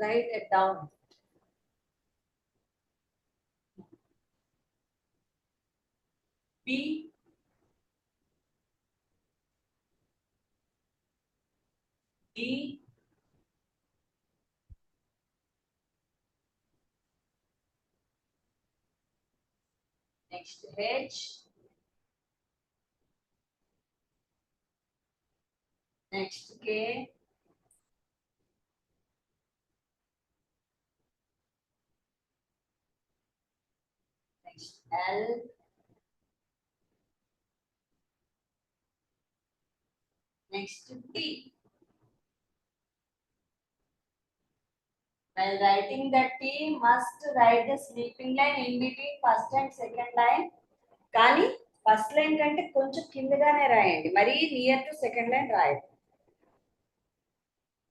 write it down. B. D next H. Next K next L next T While writing the T, must write the sleeping line in between first and second line. కానీ first line కంటే కొంచెం కిందగానే రాయండి మరీ near to second line రాయండి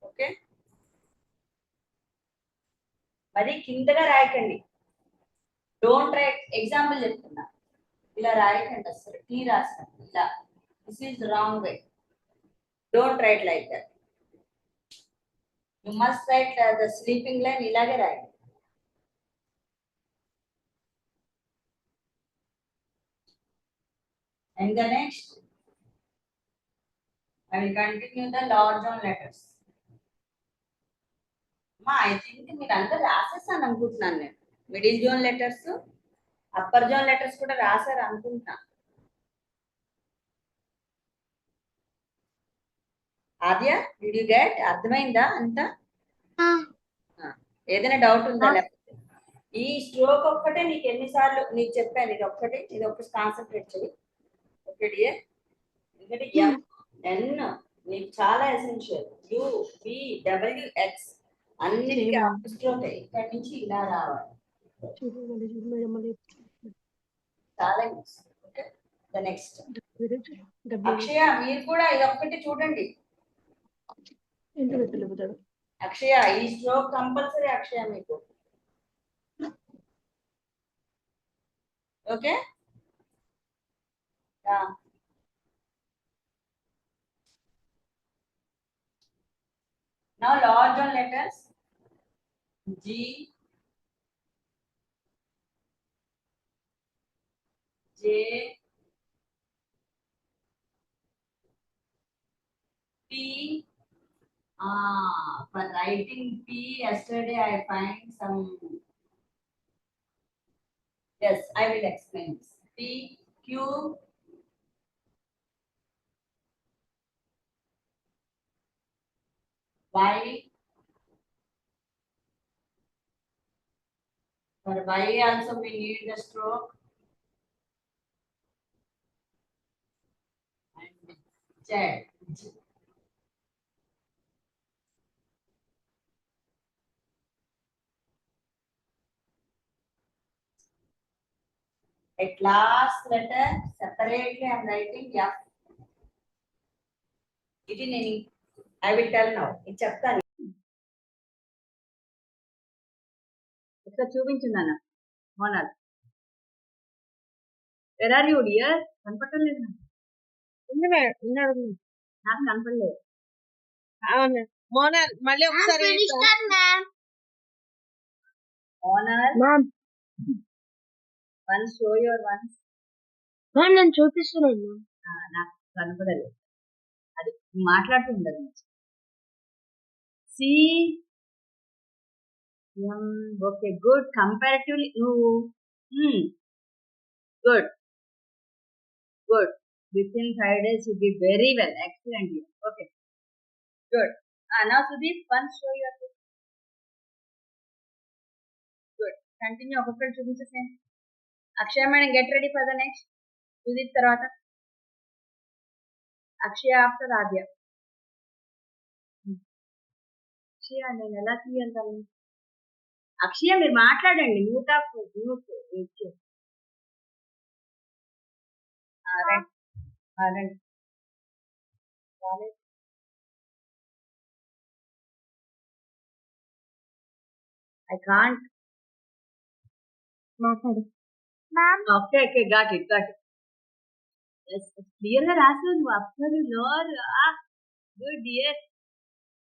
okay మరి కిందగా రాయకండి డోంట్ రైట్ ఎగ్జాంపుల్ చెప్తున్నా ఇలా రాయకండి అసలు టీ రాసిన ఇలా this is wrong way don't write like that you must write the sleeping line ఇలాగే రాయండి And the next, I will continue the large on letters. మా ఐ థింక్ మీరు అందరు రాసేసాను అనుకుంటున్నాను నేను middle zone letters upper zone letters కూడా రాశారు అనుకుంటున్నా ఆద్య డిడ్ యు గెట్ అర్థమైందా అంతా? ఏదైనా డౌట్ ఉందా లేకపోతే? ఈ స్ట్రోక్ ఒక్కటే నీకు ఎన్నిసార్లు నీకు చెప్పాను ఇది ఒక్కటి ఇది ఒక్కటి కాన్సన్ట్రేట్ చేయి డియర్ ఎందుకంటే ఎన్ నీకు చాలా essential U B W X up stroke ఇక్కడ నుంచి ఇలా రావాలి. నెక్స్ట్ అక్షయ మీరు కూడా ఇదొక్కటి చూడండి. అక్షయ ఈ స్ట్రోక్ కంపల్సరీ అక్షయ మీకు. Okay? Now large on letters. G. J P Ah, for writing P yesterday I find some Yes, I will explain this. P Q Y For Y also we need the stroke. Z. At last letter, separately I am writing F. It in any, I will tell now. ఇది చెప్తాను ఒకసారి చూపించింది అన్న Monal where are you dear కనపడలేదు నాకు. నాకు కనపడలేదు. అవును. మోనాల్ మళ్ళీ ఒకసారి Monal ma'am. One show your one ma'am నేను చూపిస్తున్నాను నాకు కనపడలేదు. అది మాట్లాడుతుండదు సి ఓకే గుడ్. కంపారిటివ్లీ నువ్వు good. Good. Within five days you did very well excellent okay good నా Sudeep one show your good continue ఒక్కొక్కటి చూపించేసేయండి. Akshaya madam get ready for the next Sudeep తర్వాత. అక్షయ ఆఫ్టర్ ఆద్య. అక్షయ నేను ఎలా తీయాలి అక్షయ మీరు మాట్లాడండి. Mute off mute రండి ఐ కాంట్ మాట్లాడు okay okay got it got it yes clear గా రాసావు నువ్వు upper lower good year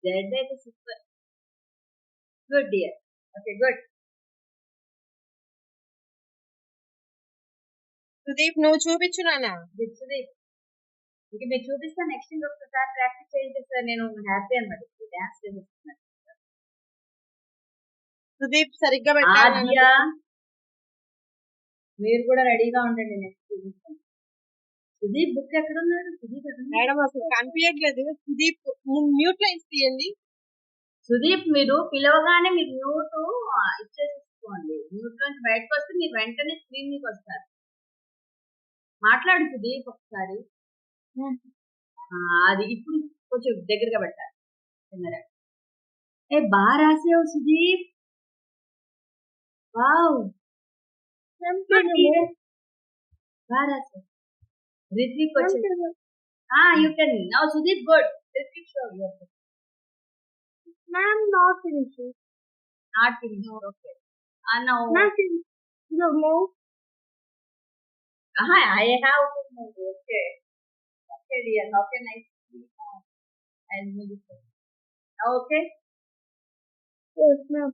Z అయితే super good dear okay good Sudeep నువ్వు చూపించు నాన్న గుడ్ సుదీప్ ఇంక మీరు చూపిస్తా నెక్స్ట్ ఇంకొకసారి ప్రాక్టీస్ చేయండి సార్ నేను హ్యాపీ అనమాట డాన్స్ చేస్తున్నాను సుదీప్ సరిగ్గా పెట్టాలి మీరు కూడా రెడీగా ఉండండి నెక్స్ట్ సుదీప్ బుక్ ఎక్కడున్నాడు? సుదీప్ ఎక్కడ మేడం అసలు కనిపించట్లేదు. సుదీప్ మ్యూట్లో తీయండి. సుదీప్ మీరు పిలవగానే మీరు మ్యూట్ ఇచ్చేసుకోండి మ్యూట్ నుంచి బయటకు వస్తే మీరు వెంటనే స్క్రీన్ మీకు వస్తారు. మాట్లాడు సుదీప్ ఒకసారి. అది ఇప్పుడు కొంచెం దగ్గరగా పెట్టాలి కెమెరా ఏ బాగా రాసావు సుదీప్ వావ్ బాగా రాసావు రిత్విక్ వచ్చి you can now Sudeep good Ritvik show ma'am not finish not finish okay now ma'am finish no Aha, I have to move. Okay. career? How can I see and meditate? Okay. Yes, ma'am.